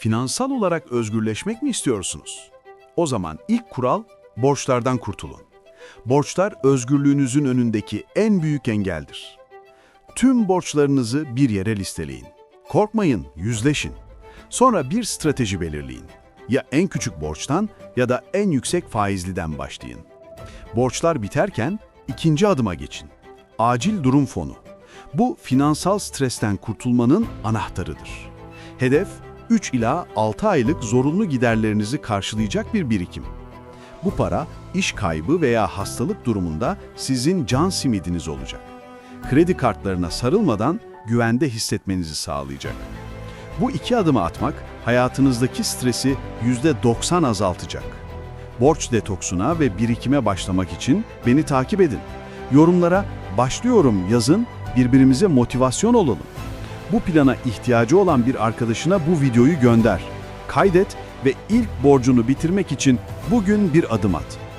Finansal olarak özgürleşmek mi istiyorsunuz? O zaman ilk kural borçlardan kurtulun. Borçlar özgürlüğünüzün önündeki en büyük engeldir. Tüm borçlarınızı bir yere listeleyin. Korkmayın, yüzleşin. Sonra bir strateji belirleyin. Ya en küçük borçtan ya da en yüksek faizliden başlayın. Borçlar biterken ikinci adıma geçin. Acil durum fonu. Bu finansal stresten kurtulmanın anahtarıdır. Hedef 3 ila 6 aylık zorunlu giderlerinizi karşılayacak bir birikim. Bu para iş kaybı veya hastalık durumunda sizin can simidiniz olacak. Kredi kartlarına sarılmadan güvende hissetmenizi sağlayacak. Bu iki adımı atmak hayatınızdaki stresi %90 azaltacak. Borç detoksuna ve birikime başlamak için beni takip edin. Yorumlara başlıyorum yazın, birbirimize motivasyon olalım. Bu plana ihtiyacı olan bir arkadaşına bu videoyu gönder. Kaydet ve ilk borcunu bitirmek için bugün bir adım at.